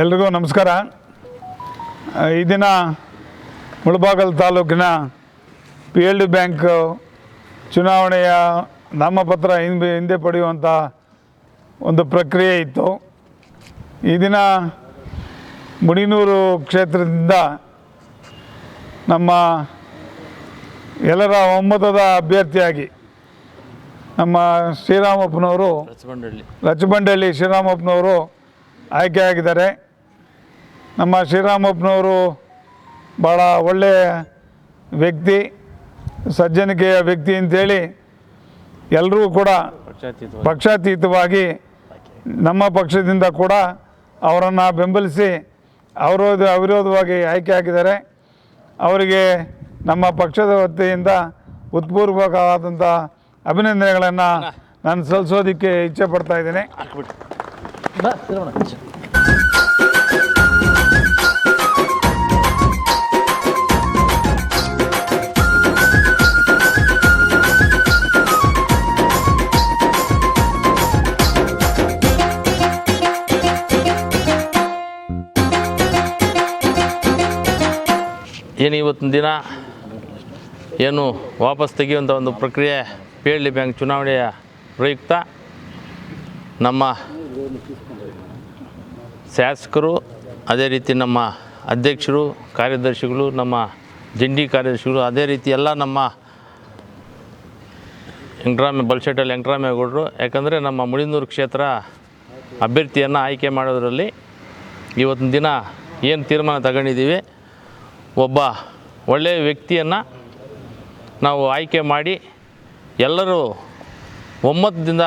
ಎಲ್ರಿಗೂ ನಮಸ್ಕಾರ. ಈ ದಿನ ಮುಳಬಾಗಲ್ ತಾಲೂಕಿನ ಪಿ ಎಲ್ ಡಿ ಬ್ಯಾಂಕ್ ಚುನಾವಣೆಯ ನಾಮಪತ್ರ ಹಿಂದೆ ಹಿಂದೆ ಪಡೆಯುವಂಥ ಒಂದು ಪ್ರಕ್ರಿಯೆ ಇತ್ತು. ಈ ದಿನ ಮುಡಿನೂರು ಕ್ಷೇತ್ರದಿಂದ ನಮ್ಮ ಎಲ್ಲರ ಒಮ್ಮತದ ಅಭ್ಯರ್ಥಿಯಾಗಿ ನಮ್ಮ ಶ್ರೀರಾಮಪ್ಪನವರು ಲಚ್ಚಬಂಡಳ್ಳಿ ಶ್ರೀರಾಮಪ್ಪನವರು ಆಯ್ಕೆಯಾಗಿದ್ದಾರೆ. ನಮ್ಮ ಶ್ರೀರಾಮಪ್ಪನವರು ಭಾಳ ಒಳ್ಳೆಯ ವ್ಯಕ್ತಿ ಸಜ್ಜನಿಕೆಯ ವ್ಯಕ್ತಿ ಅಂತೇಳಿ ಎಲ್ಲರೂ ಕೂಡ ಪಕ್ಷಾತೀತವಾಗಿ. ನಮ್ಮ ಪಕ್ಷದಿಂದ ಕೂಡ ಅವರನ್ನು ಬೆಂಬಲಿಸಿ ಅವರೋಧ ಅವಿರೋಧವಾಗಿ ಆಯ್ಕೆ ಆಗಿದ್ದಾರೆ. ಅವರಿಗೆ ನಮ್ಮ ಪಕ್ಷದ ವತಿಯಿಂದ ಉತ್ಪೂರ್ವಕವಾದಂಥ ಅಭಿನಂದನೆಗಳನ್ನು ನಾನು ಸಲ್ಲಿಸೋದಕ್ಕೆ ಇಚ್ಛೆ ಪಡ್ತಾ ಇದ್ದೇನೆ. ಏನು ಇವತ್ತಿನ ದಿನ? ಏನು ವಾಪಸ್ ತೆಗೆಯುವಂಥ ಒಂದು ಪ್ರಕ್ರಿಯೆ ಪಿ ಎಲ್ ಡಿ ಬ್ಯಾಂಕ್ ಚುನಾವಣೆಯ ಪ್ರಯುಕ್ತ. ನಮ್ಮ ಶಾಸಕರು, ಅದೇ ರೀತಿ ನಮ್ಮ ಅಧ್ಯಕ್ಷರು, ಕಾರ್ಯದರ್ಶಿಗಳು, ನಮ್ಮ ಜಂಡಿ ಕಾರ್ಯದರ್ಶಿಗಳು, ಅದೇ ರೀತಿ ಎಲ್ಲ ನಮ್ಮ ವೆಂಕಟರಾಮ ಬಲ್ಶೆಟ್ಟಲ್ಲಿ ವೆಂಕಟರಾಮೇಗೌಡರು ಯಾಕಂದರೆ ನಮ್ಮ ಮುಳಿನೂರು ಕ್ಷೇತ್ರ ಅಭ್ಯರ್ಥಿಯನ್ನು ಆಯ್ಕೆ ಮಾಡೋದರಲ್ಲಿ ಇವತ್ತಿನ ದಿನ ಏನು ತೀರ್ಮಾನ ತಗೊಂಡಿದ್ದೀವಿ ಒಬ್ಬ ಒಳ್ಳೆಯ ವ್ಯಕ್ತಿಯನ್ನು ನಾವು ಆಯ್ಕೆ ಮಾಡಿ ಎಲ್ಲರೂ ಒಮ್ಮತದಿಂದ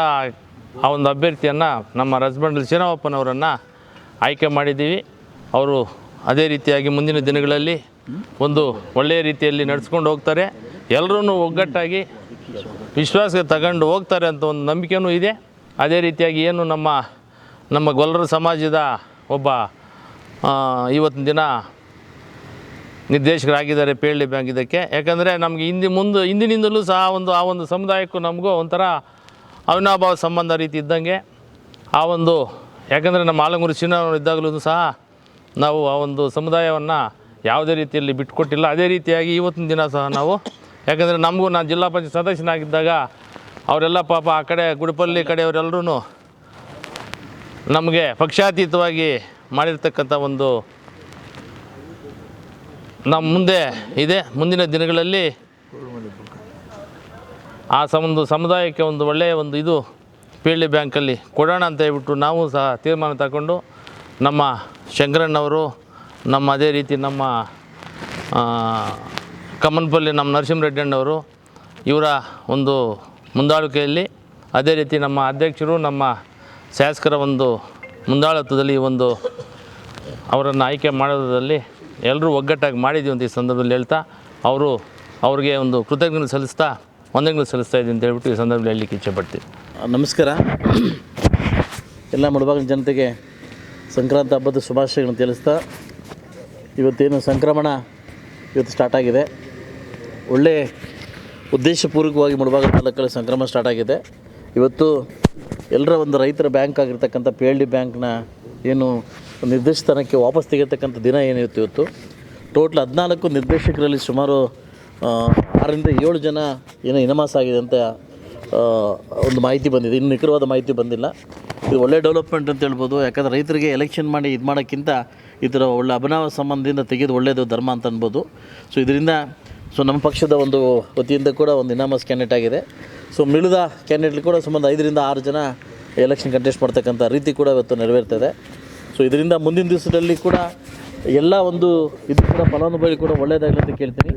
ಆ ಒಂದು ಅಭ್ಯರ್ಥಿಯನ್ನು ನಮ್ಮ ರಸ್ಬೆಂಡ್ ಶ್ರೀರಾಮಪ್ಪನವರನ್ನು ಆಯ್ಕೆ ಮಾಡಿದ್ದೀವಿ. ಅವರು ಅದೇ ರೀತಿಯಾಗಿ ಮುಂದಿನ ದಿನಗಳಲ್ಲಿ ಒಂದು ಒಳ್ಳೆಯ ರೀತಿಯಲ್ಲಿ ನಡೆಸ್ಕೊಂಡು ಹೋಗ್ತಾರೆ. ಎಲ್ಲರೂ ಒಗ್ಗಟ್ಟಾಗಿ ವಿಶ್ವಾಸಕ್ಕೆ ತಗೊಂಡು ಹೋಗ್ತಾರೆ ಅಂತ ಒಂದು ನಂಬಿಕೆಯೂ ಇದೆ. ಅದೇ ರೀತಿಯಾಗಿ ಏನು ನಮ್ಮ ನಮ್ಮ ಗೊಲ್ಲರ ಸಮಾಜದ ಒಬ್ಬ ಇವತ್ತಿನ ದಿನ ನಿರ್ದೇಶಕರಾಗಿದ್ದಾರೆ, ಪೇಳ್ಳಿ ಬ್ಯಾಂಕ್ ಇದಕ್ಕೆ. ಯಾಕಂದರೆ ನಮಗೆ ಹಿಂದಿ ಮುಂದೆ, ಹಿಂದಿನಿಂದಲೂ ಸಹ ಒಂದು, ಆ ಒಂದು ಸಮುದಾಯಕ್ಕೂ ನಮಗೂ ಒಂಥರ ಅವಿನಾಭಾವ ಸಂಬಂಧ ರೀತಿ ಇದ್ದಂಗೆ ಆ ಒಂದು, ಯಾಕಂದರೆ ನಮ್ಮ ಆಲಂಗೂರು ಶ್ರೀನವರು ಇದ್ದಾಗಲೂ ಸಹ ನಾವು ಆ ಒಂದು ಸಮುದಾಯವನ್ನು ಯಾವುದೇ ರೀತಿಯಲ್ಲಿ ಬಿಟ್ಕೊಟ್ಟಿಲ್ಲ ಅದೇ ರೀತಿಯಾಗಿ ಇವತ್ತಿನ ದಿನ ಸಹ ನಾವು, ಯಾಕಂದರೆ ನಮಗೂ ನಾನು ಜಿಲ್ಲಾ ಪಂಚಾಯತ್ ಸದಸ್ಯನಾಗಿದ್ದಾಗ ಅವರೆಲ್ಲ ಪಾಪ ಆ ಕಡೆ ಗುಡಿಪಲ್ಲಿ ಕಡೆಯವರೆಲ್ಲರೂ ನಮಗೆ ಪಕ್ಷಾತೀತವಾಗಿ ಮಾಡಿರ್ತಕ್ಕಂಥ ಒಂದು ನಮ್ಮ ಮುಂದೆ ಇದೆ. ಮುಂದಿನ ದಿನಗಳಲ್ಲಿ ಆ ಒಂದು ಸಮುದಾಯಕ್ಕೆ ಒಂದು ಒಳ್ಳೆಯ ಒಂದು ಇದು ಪಿ ಎಲ್ ಡಿ ಬ್ಯಾಂಕಲ್ಲಿ ಕೊಡೋಣ ಅಂತ ಹೇಳ್ಬಿಟ್ಟು ನಾವು ಸಹ ತೀರ್ಮಾನ ತಗೊಂಡು ನಮ್ಮ ಶಂಕರಣ್ಣವರು, ನಮ್ಮ ಅದೇ ರೀತಿ ನಮ್ಮ ಕಮ್ಮನಪಲ್ಲಿ ನಮ್ಮ ನರಸಿಂಹರೆಡ್ಡಿ ಅಣ್ಣವರು ಇವರ ಒಂದು ಮುಂದಾಳುಕೆಯಲ್ಲಿ ಅದೇ ರೀತಿ ನಮ್ಮ ಅಧ್ಯಕ್ಷರು, ನಮ್ಮ ಶಾಸಕರ ಒಂದು ಮುಂದಾಳತ್ವದಲ್ಲಿ ಒಂದು ಅವರನ್ನು ಆಯ್ಕೆ ಮಾಡೋದ್ರಲ್ಲಿ ಎಲ್ಲರೂ ಒಗ್ಗಟ್ಟಾಗಿ ಮಾಡಿದ್ದೀವಿ ಅಂತ ಈ ಸಂದರ್ಭದಲ್ಲಿ ಹೇಳ್ತಾ, ಅವರು ಅವ್ರಿಗೆ ಒಂದು ಕೃತಜ್ಞತೆ ಸಲ್ಲಿಸ್ತಾ, ವಂದನೆಗಳು ಸಲ್ಲಿಸ್ತಾ ಇದ್ದೀನಿ ಅಂತ ಹೇಳ್ಬಿಟ್ಟು ಈ ಸಂದರ್ಭದಲ್ಲಿ ಹೇಳಲಿಕ್ಕೆ ಇಚ್ಛೆಪಡ್ತೀನಿ ನಮಸ್ಕಾರ. ಎಲ್ಲ ಮುಳಬಾಗಿಲು ಜನತೆಗೆ ಸಂಕ್ರಾಂತಿ ಹಬ್ಬದ ಶುಭಾಶಯಗಳನ್ನು ತಿಳಿಸ್ತಾ, ಇವತ್ತೇನು ಸಂಕ್ರಮಣ ಇವತ್ತು ಸ್ಟಾರ್ಟ್ ಆಗಿದೆ. ಒಳ್ಳೆ ಉದ್ದೇಶಪೂರ್ವಕವಾಗಿ ಮುಳಬಾಗಿಲು ತಾಲೂಕಲ್ಲಿ ಸಂಕ್ರಮಣ ಸ್ಟಾರ್ಟ್ ಆಗಿದೆ. ಇವತ್ತು ಎಲ್ಲರ ಒಂದು ರೈತರ ಬ್ಯಾಂಕ್ ಆಗಿರ್ತಕ್ಕಂಥ ಪಿ ಎಲ್ ಡಿ ಬ್ಯಾಂಕ್ನ ಏನು ನಿರ್ದೇಶನಕ್ಕೆ ವಾಪಸ್ ತೆಗೆಯತಕ್ಕಂಥ ದಿನ ಏನಿತ್ತು ಇವತ್ತು? ಟೋಟ್ಲ್ ಹದಿನಾಲ್ಕು ನಿರ್ದೇಶಕರಲ್ಲಿ ಸುಮಾರು ಆರರಿಂದ ಏಳು ಜನ ಏನೋ ಇನಮಾಸ ಆಗಿದೆ ಅಂತ ಒಂದು ಮಾಹಿತಿ ಬಂದಿದೆ. ಇನ್ನು ನಿಖರವಾದ ಮಾಹಿತಿ ಬಂದಿಲ್ಲ. ಇದು ಒಳ್ಳೆ ಡೆವಲಪ್ಮೆಂಟ್ ಅಂತ ಹೇಳ್ಬೋದು. ಯಾಕಂದರೆ ರೈತರಿಗೆ ಎಲೆಕ್ಷನ್ ಮಾಡಿ ಇದು ಮಾಡೋಕ್ಕಿಂತ ಈ ಥರ ಒಳ್ಳೆ ಅಭಿನವ ಸಂಬಂಧದಿಂದ ತೆಗೆದು ಒಳ್ಳೆಯದು ಧರ್ಮ ಅಂತ ಅನ್ಬೋದು. ಸೊ ಇದರಿಂದ ಸೊ ನಮ್ಮ ಪಕ್ಷದ ಒಂದು ವತಿಯಿಂದ ಕೂಡ ಒಂದು ಇನಾಮಸ್ ಕ್ಯಾಂಡಿಡೇಟ್ ಆಗಿದೆ. ಸೊ ಮಿಳಿದ ಕ್ಯಾಂಡಿಡೇಟ್ ಕೂಡ ಸುಮಾರು ಐದರಿಂದ ಆರು ಜನ ಎಲೆಕ್ಷನ್ ಕಂಟೆಸ್ಟ್ ಮಾಡ್ತಕ್ಕಂಥ ರೀತಿ ಕೂಡ ಇವತ್ತು ನೆರವೇರ್ತದೆ ಸೊ ಇದರಿಂದ ಮುಂದಿನ ದಿವಸದಲ್ಲಿ ಕೂಡ ಎಲ್ಲ ಒಂದು ಇದು ಕೂಡ ಫಲಾನುಭವಿ ಕೂಡ ಒಳ್ಳೆಯದಾಗಲಿ ಅಂತ ಕೇಳ್ತೀನಿ.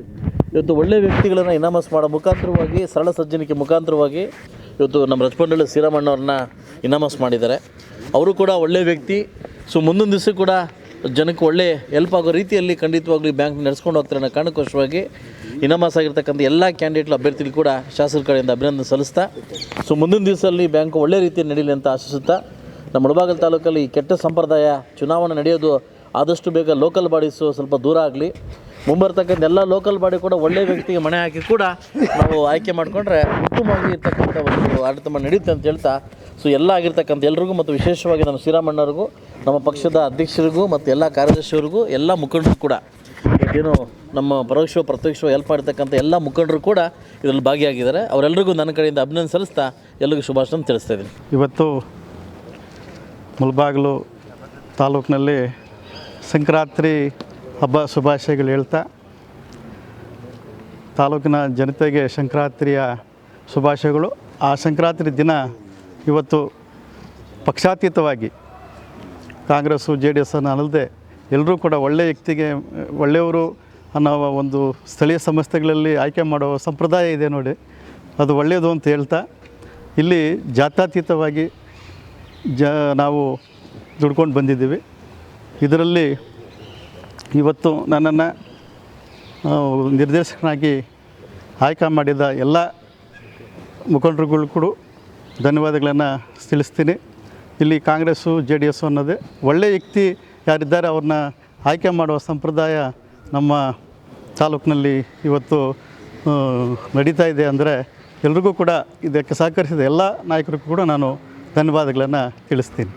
ಇವತ್ತು ಒಳ್ಳೆಯ ವ್ಯಕ್ತಿಗಳನ್ನು ಇನಾಮಸ್ ಮಾಡೋ ಮುಖಾಂತರವಾಗಿ, ಸರಳ ಸಜ್ಜನಿಕೆ ಮುಖಾಂತರವಾಗಿ ಇವತ್ತು ನಮ್ಮ ರಜಪಂಡಳ್ಳಿ ಶ್ರೀರಾಮಣ್ಣವ್ರನ್ನ ಇನಾಮಸ್ ಮಾಡಿದ್ದಾರೆ. ಅವರು ಕೂಡ ಒಳ್ಳೆಯ ವ್ಯಕ್ತಿ. ಸೊ ಮುಂದಿನ ದಿವಸ ಕೂಡ ಜನಕ್ಕೆ ಒಳ್ಳೆ ಹೆಲ್ಪ್ ಆಗೋ ರೀತಿಯಲ್ಲಿ ಖಂಡಿತವಾಗ್ಲೂ ಬ್ಯಾಂಕ್ ನಡೆಸ್ಕೊಂಡು ಹೋಗ್ತಾರೆ ಅನ್ನೋ ಕಾರಣಕ್ಕೋಸ್ಕರವಾಗಿ ಇನಾಮಸ್ ಆಗಿರ್ತಕ್ಕಂಥ ಎಲ್ಲ ಕ್ಯಾಂಡಿಡೇಟ್ಗಳ ಅಭ್ಯರ್ಥಿಗಳು ಕೂಡ ಶಾಸಕರ ಕಡೆಯಿಂದ ಅಭಿನಂದನೆ ಸಲ್ಲಿಸ್ತಾ ಸೊ ಮುಂದಿನ ದಿವಸದಲ್ಲಿ ಬ್ಯಾಂಕ್ ಒಳ್ಳೆ ರೀತಿಯಲ್ಲಿ ನಡೀಲಿ ಅಂತ ಆಶಿಸುತ್ತಾ ನಮ್ಮ ಮುಳಬಾಗಲ್ ತಾಲೂಕಲ್ಲಿ ಈ ಕೆಟ್ಟ ಸಂಪ್ರದಾಯ ಚುನಾವಣೆ ನಡೆಯೋದು ಆದಷ್ಟು ಬೇಗ ಲೋಕಲ್ ಬಾಡೀಸು ಸ್ವಲ್ಪ ದೂರ ಆಗಲಿ. ಮುಂಬರ್ತಕ್ಕಂಥ ಎಲ್ಲ ಲೋಕಲ್ ಬಾಡಿ ಕೂಡ ಒಳ್ಳೆಯ ವ್ಯಕ್ತಿಗೆ ಮನೆ ಹಾಕಿ ಕೂಡ ನಾವು ಆಯ್ಕೆ ಮಾಡಿಕೊಂಡ್ರೆ ಉತ್ತಮವಾಗಿ ಇರ್ತಕ್ಕಂಥ ಒಂದು ಆಡಳಿತ ನಡೀತೆ ಅಂತ ಹೇಳ್ತಾ ಸೊ ಎಲ್ಲ ಆಗಿರ್ತಕ್ಕಂಥ ಎಲ್ರಿಗೂ ಮತ್ತು ವಿಶೇಷವಾಗಿ ನಮ್ಮ ಶ್ರೀರಾಮಣ್ಣವ್ರಿಗೂ, ನಮ್ಮ ಪಕ್ಷದ ಅಧ್ಯಕ್ಷರಿಗೂ ಮತ್ತು ಎಲ್ಲ ಕಾರ್ಯದರ್ಶಿಯವರಿಗೂ, ಎಲ್ಲ ಮುಖಂಡರು ಕೂಡ, ಏನು ನಮ್ಮ ಪರೋಕ್ಷ ಪ್ರತ್ಯಕ್ಷ ಹೆಲ್ಪ್ ಮಾಡಿರ್ತಕ್ಕಂಥ ಎಲ್ಲ ಮುಖಂಡರು ಕೂಡ ಇದರಲ್ಲಿ ಭಾಗಿಯಾಗಿದ್ದಾರೆ. ಅವರೆಲ್ಲರಿಗೂ ನನ್ನ ಕಡೆಯಿಂದ ಅಭಿನಂದನೆ ಸಲ್ಲಿಸ್ತಾ, ಎಲ್ರಿಗೂ ಶುಭಾಶಯ ತಿಳಿಸ್ತಾ ಇದ್ದೀನಿ. ಇವತ್ತು ಮುಳಬಾಗಿಲು ತಾಲೂಕಿನಲ್ಲಿ ಸಂಕ್ರಾಂತಿ ಹಬ್ಬ ಶುಭಾಶಯಗಳು ಹೇಳ್ತಾ, ತಾಲೂಕಿನ ಜನತೆಗೆ ಸಂಕ್ರಾಂತಿಯ ಶುಭಾಶಯಗಳು. ಆ ಸಂಕ್ರಾಂತಿ ದಿನ ಇವತ್ತು ಪಕ್ಷಾತೀತವಾಗಿ ಕಾಂಗ್ರೆಸ್ಸು, ಜೆ ಡಿ ಎಸ್ ಅನ್ನು ಅಲ್ಲದೆ ಎಲ್ಲರೂ ಕೂಡ ಒಳ್ಳೆಯ ವ್ಯಕ್ತಿಗೆ, ಒಳ್ಳೆಯವರು ಅನ್ನೋ ಒಂದು ಸ್ಥಳೀಯ ಸಂಸ್ಥೆಗಳಲ್ಲಿ ಆಯ್ಕೆ ಮಾಡೋ ಸಂಪ್ರದಾಯ ಇದೆ ನೋಡಿ, ಅದು ಒಳ್ಳೆಯದು ಅಂತ ಹೇಳ್ತಾ, ಇಲ್ಲಿ ಜಾತ್ಯತೀತವಾಗಿ ಜ ನಾವು ದುಡ್ಕೊಂಡು ಬಂದಿದ್ದೀವಿ. ಇದರಲ್ಲಿ ಇವತ್ತು ನನ್ನನ್ನು ನಿರ್ದೇಶಕನಾಗಿ ಆಯ್ಕೆ ಮಾಡಿದ ಎಲ್ಲ ಮುಖಂಡರುಗಳು ಕೂಡ ಧನ್ಯವಾದಗಳನ್ನು ತಿಳಿಸ್ತೀನಿ. ಇಲ್ಲಿ ಕಾಂಗ್ರೆಸ್ಸು, ಜೆ ಡಿ ಎಸ್ಸು ಅನ್ನೋದೇ. ಒಳ್ಳೆಯ ವ್ಯಕ್ತಿ ಯಾರಿದ್ದಾರೆ ಅವ್ರನ್ನ ಆಯ್ಕೆ ಮಾಡುವ ಸಂಪ್ರದಾಯ ನಮ್ಮ ತಾಲೂಕಿನಲ್ಲಿ ಇವತ್ತು ನಡೀತಾ ಇದೆ. ಅಂದರೆ ಎಲ್ರಿಗೂ ಕೂಡ ಇದಕ್ಕೆ ಸಹಕರಿಸಿದ ಎಲ್ಲ ನಾಯಕರಿಗೂ ಕೂಡ ನಾನು ಧನ್ಯವಾದಗಳನ್ನು ತಿಳಿಸ್ತೀನಿ.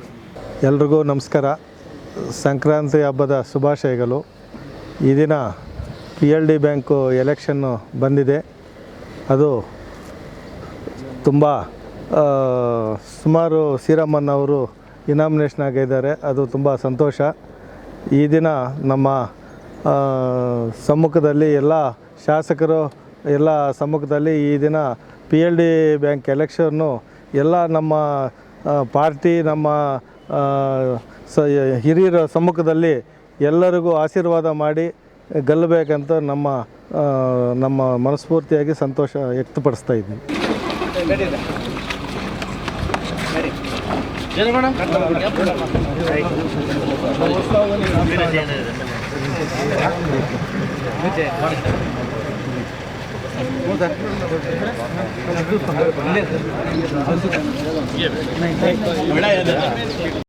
ಎಲ್ರಿಗೂ ನಮಸ್ಕಾರ. ಸಂಕ್ರಾಂತಿ ಹಬ್ಬದ ಶುಭಾಶಯಗಳು. ಈ ದಿನ P L D bank election ಬಂದಿದೆ. ಅದು ತುಂಬ ಸುಮಾರು ಸುಮಾರು ಅವರು ಇನಾಮಿನೇಷನ್ ಆಗಿದ್ದಾರೆ. ಅದು ತುಂಬ ಸಂತೋಷ. ಈ ದಿನ ನಮ್ಮ ಸಮ್ಮುಖದಲ್ಲಿ ಎಲ್ಲ ಶಾಸಕರು, ಎಲ್ಲ ಸಮ್ಮುಖದಲ್ಲಿ ಈ ದಿನ P L D bank election ಎಲ್ಲ ನಮ್ಮ ಪಾರ್ಟಿ ನಮ್ಮ ಸ ಹಿರಿಯರ ಸಮ್ಮುಖದಲ್ಲಿ ಎಲ್ಲರಿಗೂ ಆಶೀರ್ವಾದ ಮಾಡಿ ಗೆಲ್ಲಬೇಕಂತ ನಮ್ಮ ನಮ್ಮ ಮನಸ್ಫೂರ್ತಿಯಾಗಿ ಸಂತೋಷ ವ್ಯಕ್ತಪಡಿಸ್ತಾ ಇದ್ದೀನಿ. ಸರ್